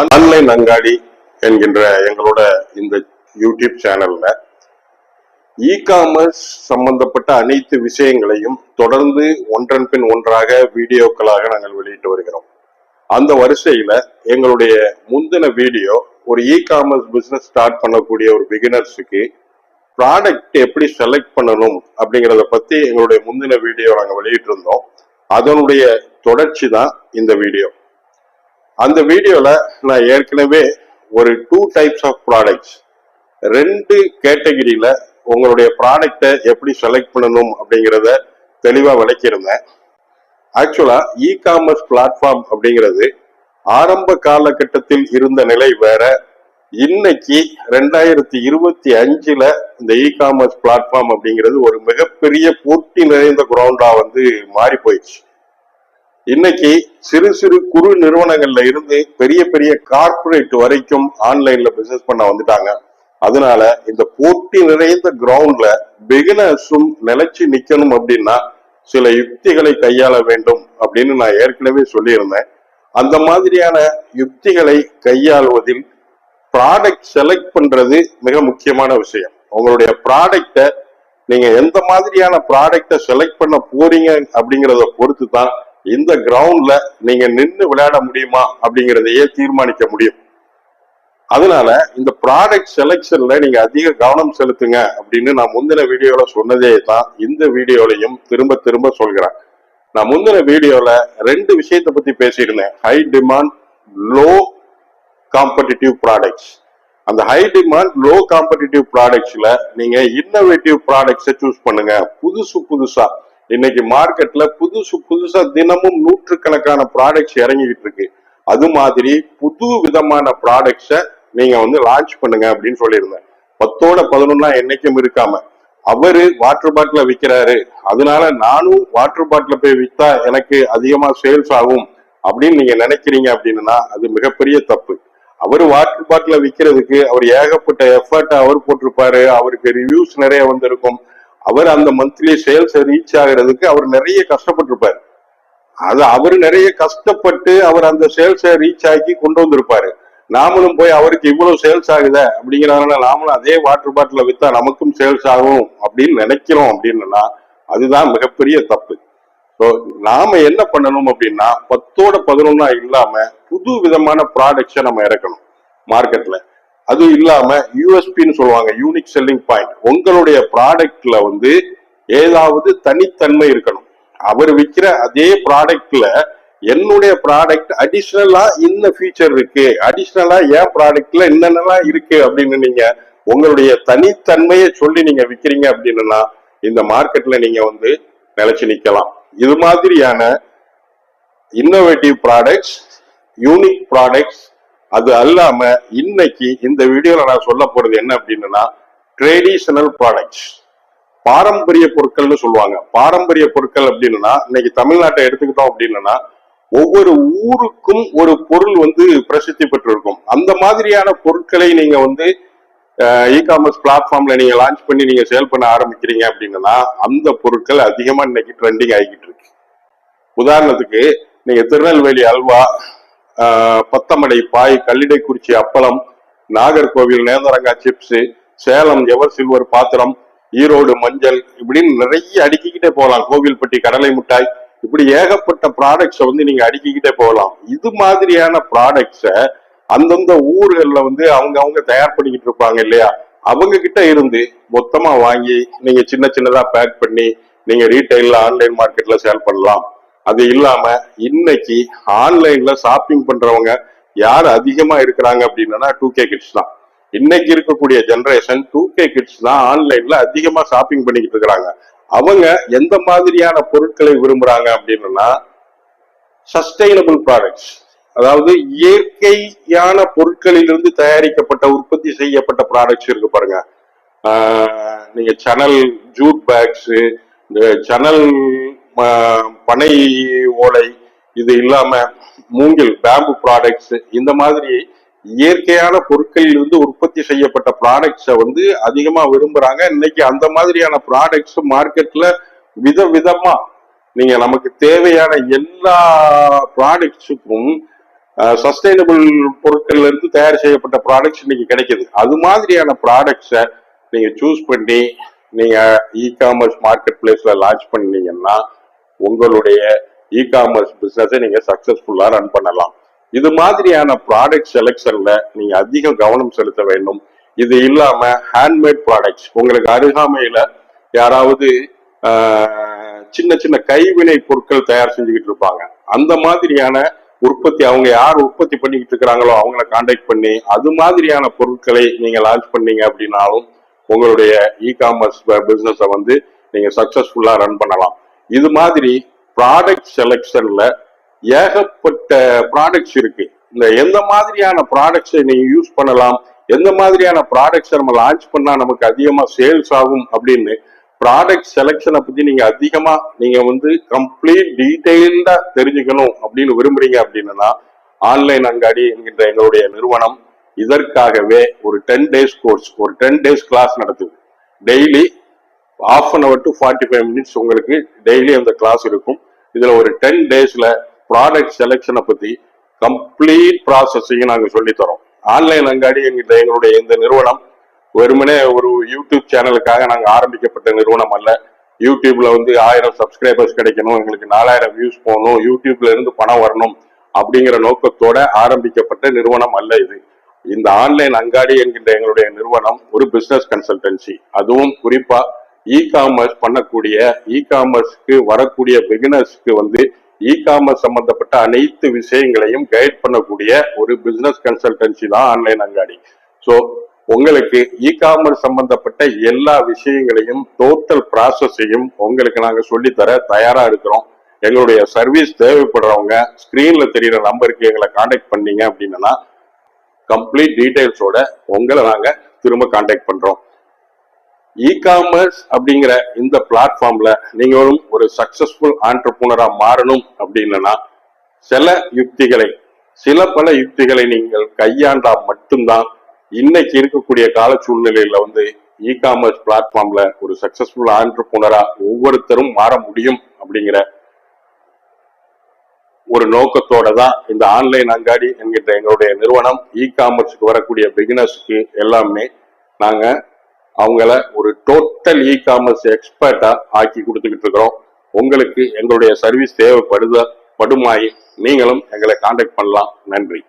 Online அங்காடி என்கின்ற எங்களோட இந்த யூடியூப் சேனல்ல இ காமர்ஸ் சம்பந்தப்பட்ட அனைத்து விஷயங்களையும் தொடர்ந்து ஒன்றன் பின் ஒன்றாக வீடியோக்களாக நாங்கள் வெளியிட்டு வருகிறோம். அந்த வரிசையில எங்களுடைய முந்தின வீடியோ ஒரு இ காமர்ஸ் பிசினஸ் ஸ்டார்ட் பண்ணக்கூடிய ஒரு பிகினர்ஸுக்கு ப்ராடக்ட் எப்படி செலக்ட் பண்ணணும் அப்படிங்கிறத பத்தி எங்களுடைய முந்தின வீடியோ நாங்கள் வெளியிட்டிருந்தோம். அதனுடைய தொடர்ச்சி தான் இந்த வீடியோ. அந்த வீடியோல நான் ஏற்கனவே ஒரு டூ டைப்ஸ் ஆஃப் ப்ராடக்ட்ஸ் ரெண்டு கேட்டகிரியில் உங்களுடைய ப்ராடக்டை எப்படி செலக்ட் பண்ணணும் அப்படிங்கிறத தெளிவாக விளக்கியிருந்தேன். ஆக்சுவலா இ காமர்ஸ் பிளாட்ஃபார்ம் அப்படிங்கிறது ஆரம்ப காலகட்டத்தில் இருந்த நிலை வேற. இன்னைக்கு ரெண்டாயிரத்தி இருபத்தி அஞ்சுல இந்த இ காமர்ஸ் பிளாட்ஃபார்ம் அப்படிங்கிறது ஒரு மிகப்பெரிய போட்டி நிறைந்த கிரவுண்டா வந்து மாறி போயிடுச்சு. இன்னைக்கு சிறு சிறு குறு நிறுவனங்கள்ல இருந்து பெரிய பெரிய கார்ப்பரேட் வரைக்கும் ஆன்லைன்ல பிசினஸ் பண்ண வந்துட்டாங்க. அதனால இந்த போட்டி நிறைந்த கிரவுண்ட்ல பிகினர்ஸும் நிலைச்சு நிக்கணும் அப்படின்னா சில யுக்திகளை கையாள வேண்டும் அப்படின்னு நான் ஏற்கனவே சொல்லியிருந்தேன். அந்த மாதிரியான யுக்திகளை கையாளுவதில் ப்ராடக்ட் செலக்ட் பண்றது மிக முக்கியமான விஷயம். உங்களுடைய ப்ராடக்டை நீங்க எந்த மாதிரியான ப்ராடக்டை செலக்ட் பண்ண போறீங்க அப்படிங்கறத பொறுத்து தான் இந்த கிரவுண்ட்ல நீங்க நின்று விளையாட முடியுமா அப்படிங்கறதையே தீர்மானிக்க முடியும். அதனால இந்த ப்ராடக்ட் செலெக்ஷன்ல நீங்க அதிக கவனம் செலுத்துங்க அப்படின்னு நான் முந்தின வீடியோல சொன்னதே தான் இந்த வீடியோலையும் திரும்ப திரும்ப சொல்கிறேன். நான் முந்தின வீடியோல ரெண்டு விஷயத்தை பத்தி பேசியிருந்தேன். High demand low competitive products அந்த ஹை டிமாண்ட் லோ காம்படிட்டிவ் ப்ராடக்ட்ஸ்ல நீங்க இன்னோவேட்டிவ் ப்ராடக்ட்ஸை சூஸ் பண்ணுங்க. புதுசு புதுசா இன்னைக்கு மார்க்கெட்ல புதுசு புதுசா தினமும் நூற்றுக்கணக்கான ப்ராடக்ட்ஸ் இறங்கிக்கிட்டு இருக்கு. அது மாதிரி புது விதமான ப்ராடக்ட்ஸை நீங்க வந்து லான்ச் பண்ணுங்க அப்படின்னு சொல்லியிருந்தேன். பத்தோட பதினொன்னா என்னைக்கும் இருக்காம. அவரு வாட்டர் பாட்டில விற்கிறாரு அதனால நானும் வாட்டர் பாட்டில போய் வித்தா எனக்கு அதிகமா சேல்ஸ் ஆகும் அப்படின்னு நீங்க நினைக்கிறீங்க அப்படின்னா அது மிகப்பெரிய தப்பு. அவர் வாட்டர் பாட்டில விற்கிறதுக்கு அவர் ஏகப்பட்ட எஃபர்ட் அவர் போட்டிருப்பாரு. அவருக்கு ரிவ்யூஸ் நிறைய வந்திருக்கும். அவர் அந்த மந்த்லி சேல்ஸ் ரீச் ஆகிறதுக்கு அவர் நிறைய கஷ்டப்பட்டிருப்பார். அது அவர் நிறைய கஷ்டப்பட்டு அவர் அந்த சேல்ஸை ரீச் ஆக்கி கொண்டு வந்திருப்பாரு. நாமளும் போய் அவருக்கு இவ்வளவு சேல்ஸ் ஆகுதே அப்படிங்கிறதுனால நாமளும் அதே வாட்டர் பாட்டில வித்தா நமக்கும் சேல்ஸ் ஆகும் அப்படின்னு நினைக்கிறோம் அப்படின்னா அதுதான் மிகப்பெரிய தப்பு. ஸோ நாம என்ன பண்ணணும் அப்படின்னா பத்தோட பதினொன்னா இல்லாம புது விதமான ப்ராடக்ட்ஸை நம்ம இறக்கணும் மார்க்கெட்ல அது இல்லாம யூஎஸ்பின்னு சொல்லுவாங்க யூனிக் செல்லிங் பாயிண்ட் உங்களுடைய ப்ராடக்ட்ல வந்து ஏதாவது தனித்தன்மை இருக்கணும். அவர் விற்கிற அதே ப்ராடக்ட்ல என்னுடைய ப்ராடக்ட் அடிஷ்னலா இந்த ஃபீச்சர் இருக்கு அடிஷ்னலா என் ப்ராடக்ட்ல என்னென்னலாம் இருக்கு அப்படின்னு நீங்க உங்களுடைய தனித்தன்மையை சொல்லி நீங்க விற்கிறீங்க அப்படின்னா இந்த மார்க்கெட்ல நீங்க வந்து நிலைச்சு நிக்கலாம். இது மாதிரியான இன்னோவேட்டிவ் ப்ராடக்ட்ஸ் யூனிக் ப்ராடக்ட்ஸ் அது அல்லாம இன்னைக்கு இந்த வீடியோல நான் சொல்ல போறது என்ன அப்படின்னா ட்ரெடிஷனல் ப்ராடக்ட்ஸ் பாரம்பரிய பொருட்கள்னு சொல்லுவாங்க. பாரம்பரிய பொருட்கள் அப்படின்னா இன்னைக்கு தமிழ்நாட்டை எடுத்துக்கிட்டோம் அப்படின்னா ஒவ்வொரு ஊருக்கும் ஒரு பொருள் வந்து பிரசித்தி பெற்றிருக்கும். அந்த மாதிரியான பொருட்களை நீங்க வந்து இ காமர்ஸ் பிளாட்ஃபார்ம்ல நீங்க லான்ச் பண்ணி நீங்க சேல் பண்ண ஆரம்பிக்கிறீங்க அப்படின்னா அந்த பொருட்கள் அதிகமா இன்னைக்கு ட்ரெண்டிங் ஆகிட்டு இருக்கு. உதாரணத்துக்கு நீங்க திருநெல்வேலி அல்வா பத்தமடை பாய் கல்லிடைக்குறிச்சி அப்பளம் நாகர்கோவில் நேந்தரங்கா சிப்ஸ் சேலம் எவர் சில்வர் பாத்திரம் ஈரோடு மஞ்சள் இப்படின்னு நிறைய அடுக்கிக்கிட்டே போகலாம். கோவில்பட்டி கடலை மிட்டாய் இப்படி ஏகப்பட்ட ப்ராடக்ட்ஸை வந்து நீங்க அடுக்கிக்கிட்டே போகலாம். இது மாதிரியான ப்ராடக்ட்ஸை அந்தந்த ஊர்களில் வந்து அவங்க அவங்க தயார் பண்ணிக்கிட்டு இருப்பாங்க இல்லையா? அவங்க கிட்ட இருந்து மொத்தமா வாங்கி நீங்க சின்ன சின்னதா பேக் பண்ணி நீங்க ரீட்டைல்ல ஆன்லைன் மார்க்கெட்ல சேல் பண்ணலாம். அது இல்லாம இன்னைக்கு ஆன்லைன்ல ஷாப்பிங் பண்றவங்க யார் அதிகமா இருக்கிறாங்க அப்படின்னா டூ கே கிட்ஸ் தான். இன்னைக்கு இருக்கக்கூடிய ஜென்ரேஷன் டூ கே கிட்ஸ் தான் ஆன்லைன்ல அதிகமா ஷாப்பிங் பண்ணிக்கிட்டு இருக்கிறாங்க. அவங்க எந்த மாதிரியான பொருட்களை விரும்புறாங்க அப்படின்னா சஸ்டைனபிள் ப்ராடக்ட்ஸ் அதாவது இயற்கையான பொருட்களிலிருந்து தயாரிக்கப்பட்ட உற்பத்தி செய்யப்பட்ட ப்ராடக்ட்ஸ் இருக்கு பாருங்க. நீங்க சனல் ஜூட் பேக்ஸ் இந்த சனல் பனை ஓலை இது இல்லாம மூங்கில் பேம்பு ப்ராடக்ட்ஸ் இந்த மாதிரி இயற்கையான பொருட்களில் இருந்து உற்பத்தி செய்யப்பட்ட ப்ராடக்ட்ஸை வந்து அதிகமா விரும்புறாங்க. இன்னைக்கு அந்த மாதிரியான ப்ராடக்ட்ஸ் மார்க்கெட்ல விதவிதமா நீங்க நமக்கு தேவையான எல்லா ப்ராடக்ட்ஸுக்கும் சஸ்டைனபிள் பொருட்கள்ல இருந்து தயார் செய்யப்பட்ட ப்ராடக்ட்ஸ் இன்னைக்கு கிடைக்குது. அது மாதிரியான ப்ராடக்ட்ஸை நீங்க சூஸ் பண்ணி நீங்க இ காமர்ஸ் மார்க்கெட் பிளேஸ்ல லான்ச் பண்ணீங்கன்னா உங்களுடைய இ காமர்ஸ் பிஸ்னஸை நீங்க சக்சஸ்ஃபுல்லா ரன் பண்ணலாம். இது மாதிரியான ப்ராடக்ட் செலெக்ஷன்ல நீங்க அதிக கவனம் செலுத்த வேண்டும். இது இல்லாம ஹேண்ட்மேட் ப்ராடக்ட்ஸ் உங்களுக்கு அருகாமையில யாராவது சின்ன சின்ன கைவினை பொருட்கள் தயார் செஞ்சுக்கிட்டு இருப்பாங்க. அந்த மாதிரியான உற்பத்தி அவங்க யார் உற்பத்தி பண்ணிக்கிட்டு இருக்கிறாங்களோ அவங்கள காண்டாக்ட் பண்ணி அது மாதிரியான பொருட்களை நீங்க லான்ச் பண்ணீங்க அப்படின்னாலும் உங்களுடைய இ காமர்ஸ் பிஸ்னஸை வந்து நீங்க சக்சஸ்ஃபுல்லா ரன் பண்ணலாம். இது மாதிரி ப்ராடக்ட் செலெக்ஷன்ல ஏகப்பட்ட ப்ராடக்ட்ஸ் இருக்கு. இந்த எந்த மாதிரியான ப்ராடக்ட்ஸை நீங்க யூஸ் பண்ணலாம்? எந்த மாதிரியான ப்ராடக்ட்ஸை நம்ம லான்ச் பண்ணா நமக்கு அதிகமா சேல்ஸ் ஆகும் அப்படின்னு ப்ராடக்ட் செலெக்ஷனை பத்தி நீங்க அதிகமா நீங்க வந்து கம்ப்ளீட் டீடைல்டா தெரிஞ்சுக்கணும் அப்படின்னு விரும்புறீங்க அப்படின்னா ஆன்லைன் அங்காடி என்கின்ற எங்களுடைய நிறுவனம் இதற்காகவே ஒரு டென் டேஸ் கோர்ஸ் ஒரு டென் டேஸ் கிளாஸ் நடத்துது. Daily half an hour to forty five minutes உங்களுக்கு டெய்லி அந்த கிளாஸ் இருக்கும். இதுல ஒரு டென் டேஸ்ல ப்ராடக்ட் செலெக்ஷனை பத்தி கம்ப்ளீட் ப்ராசஸையும் நாங்கள் சொல்லி தரோம். ஆன்லைன் அங்காடி எங்கிட்ட எங்களுடைய இந்த நிறுவனம் வெறுமனே ஒரு யூடியூப் சேனலுக்காக நாங்கள் ஆரம்பிக்கப்பட்ட நிறுவனம் அல்ல. யூடியூப்ல வந்து ஆயிரம் சப்ஸ்கிரைபர்ஸ் கிடைக்கணும் எங்களுக்கு நாலாயிரம் வியூஸ் போகணும் யூடியூப்ல இருந்து பணம் வரணும் அப்படிங்கிற நோக்கத்தோட ஆரம்பிக்கப்பட்ட நிறுவனம் அல்ல இது. இந்த ஆன்லைன் அங்காடி என்கின்ற எங்களுடைய நிறுவனம் ஒரு பிசினஸ் கன்சல்டன்சி அதுவும் குறிப்பா இ காமர்ஸ் பண்ணக்கூடிய இ காமர்ஸ்க்கு வரக்கூடிய பிகினர்ஸ்க்கு வந்து இ காமர்ஸ் சம்பந்தப்பட்ட அனைத்து விஷயங்களையும் கைட் பண்ணக்கூடிய ஒரு பிசினஸ் கன்சல்டன்சி தான் ஆன்லைன் அங்காடி. ஸோ உங்களுக்கு இ காமர்ஸ் சம்பந்தப்பட்ட எல்லா விஷயங்களையும் டோட்டல் ப்ராசஸையும் உங்களுக்கு நாங்கள் சொல்லித்தர தயாரா இருக்கிறோம். எங்களுடைய சர்வீஸ் தேவைப்படுறவங்க ஸ்கிரீன்ல தெரியுற நம்பருக்கு எங்களை காண்டாக்ட் பண்ணீங்க அப்படின்னா கம்ப்ளீட் டீட்டெயில்ஸோட உங்களை நாங்கள் திரும்ப காண்டாக்ட் பண்றோம். இ காமர்ஸ் அப்படிங்கிற இந்த பிளாட்ஃபார்ம்ல நீங்களும் ஒரு சக்சஸ்ஃபுல் ஆண்டர்பூனரா மாறணும் அப்படின்னா சில யுக்திகளை சில பல யுக்திகளை நீங்கள் கையாண்டா மட்டும்தான் இன்னைக்கு இருக்கக்கூடிய கால சூழ்நிலையில வந்து இ காமர்ஸ் பிளாட்ஃபார்ம்ல ஒரு சக்சஸ்ஃபுல் ஆண்டர்பூனரா ஒவ்வொருத்தரும் மாற முடியும் அப்படிங்கிற ஒரு நோக்கத்தோட தான் இந்த ஆன்லைன் அங்காடி என்கின்ற எங்களுடைய நிறுவனம் இ காமர்ஸ்க்கு வரக்கூடிய பிகினர்ஸ்க்கு எல்லாமே நாங்கள் அவங்கள ஒரு டோட்டல் இ காமர்ஸ் எக்ஸ்பர்ட்டா ஆக்கி கொடுத்துக்கிட்டு இருக்கிறோம். உங்களுக்கு எங்களுடைய சர்வீஸ் தேவைப்படுத படுமாயி நீங்களும் எங்களை காண்டாக்ட் பண்ணலாம். நன்றி.